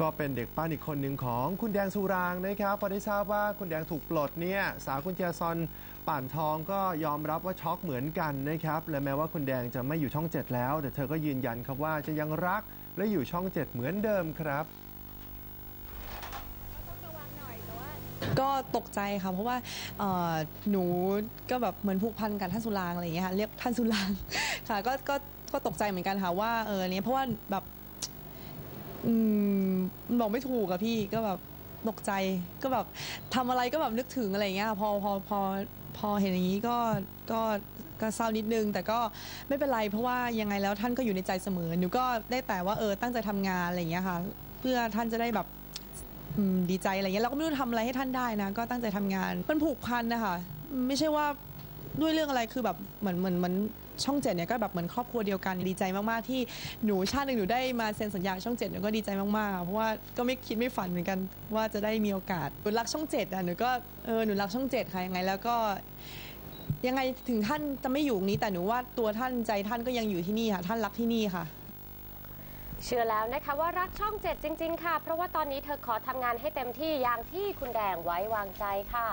ก็เป็นเด็กปั้นอีกคนหนึ่งของคุณแดงสุรางนะครับพอได้ทราบว่าคุณแดงถูกปลดเนี่ยสาวคุณเจียซอนป่านทองก็ยอมรับว่าช็อกเหมือนกันนะครับและแม้ว่าคุณแดงจะไม่อยู่ช่อง7แล้ว แต่เธอก็ยืนยันครับว่าจะยังรักและอยู่ช่อง7เหมือนเดิมครับก็ตกใจค่ะเพราะว่าหนูก็แบบเหมือนผูกพันกับท่านสุรางอะไรอย่างเงี้ยค่ะเรียกท่านสุรางค่ะก็ก็ก็ตกใจเหมือนกันค่ะว่าเออเนี่ยเพราะว่าแบบ อืมบอกไม่ถูกอะพี่ก็แบบตกใจก็แบบทำอะไรก็แบบนึกถึงอะไรอย่างเงี้ยพอพอพอพอเห็นอย่างนี้ก็ก็ก็เศร้านิดนึง แต่ก็ไม่เป็นไรเพราะว่ายังไงแล้วท่านก็อยู่ในใจเสมอหนูก็ได้แต่ว่าเออตั้งใจทำงานอะไรอย่างเงี้ยค่ะ เพื่อท่านจะได้แบบอืมดีใจอะไรเงี้ยเราก็ไม่รู้ทำอะไรให้ท่านได้นะ ก็ตั้งใจทำงานมันผูกพันนะคะไม่ใช่ว่า ด้วยเรื่องอะไรคือแบบเหมือนเหมือนเหมือนช่องเจ็ดเนี่ยก็แบบเหมือนครอบครัวเดียวกันดีใจมากๆที่หนูชาติหนึ่งหนูได้มาเซ็นสัญญาช่องเจ็ดหนูก็ดีใจมากๆเพราะว่าก็ไม่คิดไม่ฝันเหมือนกันว่าจะได้มีโอกาสหนูรักช่องเจ็ดอะหนูก็เออหนูรักช่องเจ็ดค่ะยังไงแล้วก็ยังไงถึงท่านจะไม่อยู่ตรงนี้แต่หนูว่าตัวท่านใจท่านก็ยังอยู่ที่นี่ค่ะ ท่านรักที่นี่ค่ะ เชื่อแล้วนะคะว่ารักช่องเจ็ดจริง ๆ ค่ะ เพราะว่าตอนนี้เธอขอทำงานให้เต็มที่อย่างที่คุณแดงไว้วางใจค่ะ